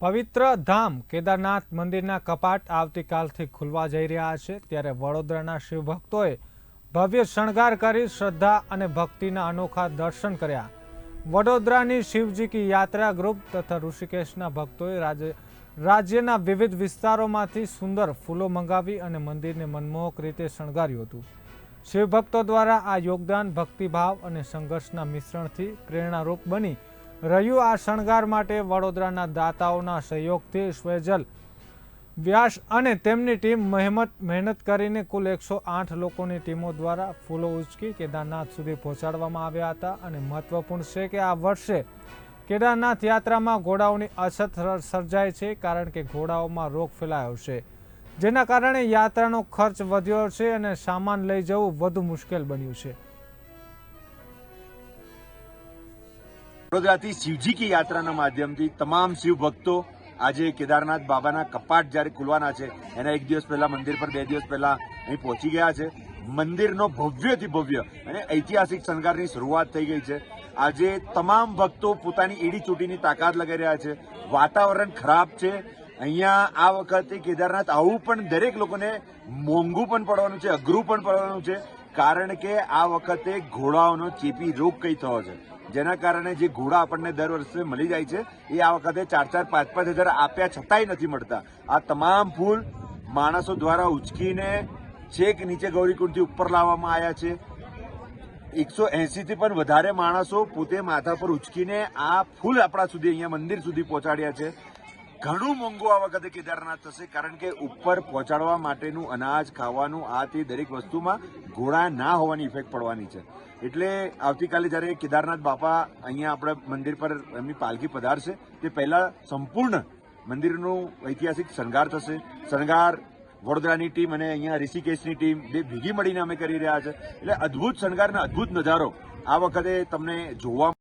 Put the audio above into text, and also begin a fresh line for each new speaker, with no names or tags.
પવિત્ર ધામ કેદારનાથ મંદિરના કપાટ આવતીકાલથી ખુલવા જઈ રહ્યા છે. ત્યારે વડોદરાના શિવભક્તોએ ભવ્ય શણગાર કરી શ્રદ્ધા અને ભક્તિના અનોખા દર્શન કર્યા. વડોદરાની શિવજી કી યાત્રા ગ્રુપ તથા ઋષિકેશના ભક્તોએ રાજ્ય, રાજ્યના વિવિધ વિસ્તારોમાંથી સુંદર ફૂલો મંગાવી અને મંદિરને મનમોહક રીતે શણગાર્યું હતું. શિવભક્તો દ્વારા આ યોગદાન, ભક્તિભાવ અને સંઘર્ષના મિશ્રણથી પ્રેરણારૂપ બની રહ્યું આ શણગાર માટે વડોદરાના દાતાઓના સહયોગથી સ્વેજલ વ્યાસ અને તેમની ટીમ મહેમત, મહેનત કરીને કુલ એકસો આઠ લોકોની ટીમો દ્વારા ફૂલો ઉચકી કેદારનાથ સુધી પહોંચાડવામાં આવ્યા હતા અને મહત્વપૂર્ણ છે કે આ વર્ષે કેદારનાથ યાત્રામાં ઘોડાઓની અછત સર- સર્જાય છે કારણ કે ઘોડાઓમાં રોગ ફેલાયો છે, જેના કારણે યાત્રાનો ખર્ચ વધ્યો છે અને સામાન લઈ જવું વધુ મુશ્કેલ બન્યું છે.
વડોદરાથી શિવજી કી યાત્રાના માધ્યમથી તમામ શિવ ભક્તો આજે કેદારનાથ બાબાના કપાટ જ્યારે ખુલવાના છે, એના એક દિવસ પહેલા મંદિર પર, બે દિવસ પહેલા અહીં પહોંચી ગયા છે. મંદિરનો ભવ્યથી ભવ્ય અને ઐતિહાસિક શણગારની શરૂઆત થઈ ગઈ છે. આજે તમામ ભક્તો પોતાની એડી ચૂંટીની તાકાત લગાવી રહ્યા છે. વાતાવરણ ખરાબ છે. અહીંયા આ વખતે કેદારનાથ આવું પણ દરેક લોકોને મોંઘું પણ પડવાનું છે, અઘરું પણ પડવાનું છે. કારણ કે આ વખતે ઘોડાઓનો ચેપી રોગ કઈ થયો છે. જેના કારણે જે ઘોડા આપણને દર વર્ષે મળી જાય છે, એ આ વખતે ચાર ચાર પાંચ પાંચ હજાર આપ્યા છતાંય નથી મળતા. આ તમામ ફૂલ માણસો દ્વારા ઉચકીને છેક નીચે ગૌરીકુંડથી ઉપર લાવવામાં આવ્યા છે. એકસો એંસીથી પણ વધારે માણસો પોતે માથા પર ઉચકીને આ ફૂલ આપણા સુધી અહીંયા મંદિર સુધી પહોંચાડ્યા છે. ઘણું મોંઘું આ વખતે કેદારનાથ થશે, કારણ કે ઉપર પહોંચાડવા માટેનું અનાજ, ખાવાનું, આ તે દરેક વસ્તુમાં ઘોડા ના હોવાની ઇફેક્ટ પડવાની છે. એટલે આવતીકાલે જ્યારે કેદારનાથ બાપા અહીંયા આપણે મંદિર પર એમની પાલખી પધારશે, તે પહેલા સંપૂર્ણ મંદિરનું ઐતિહાસિક શણગાર થશે. શણગાર વડોદરાની ટીમ અને અહીંયા ઋષિકેશની ટીમ બે ભેગી મળીને અમે કરી રહ્યા છે. એટલે અદ્ભુત શણગારના અદ્ભુત નજારો આ વખતે તમને જોવા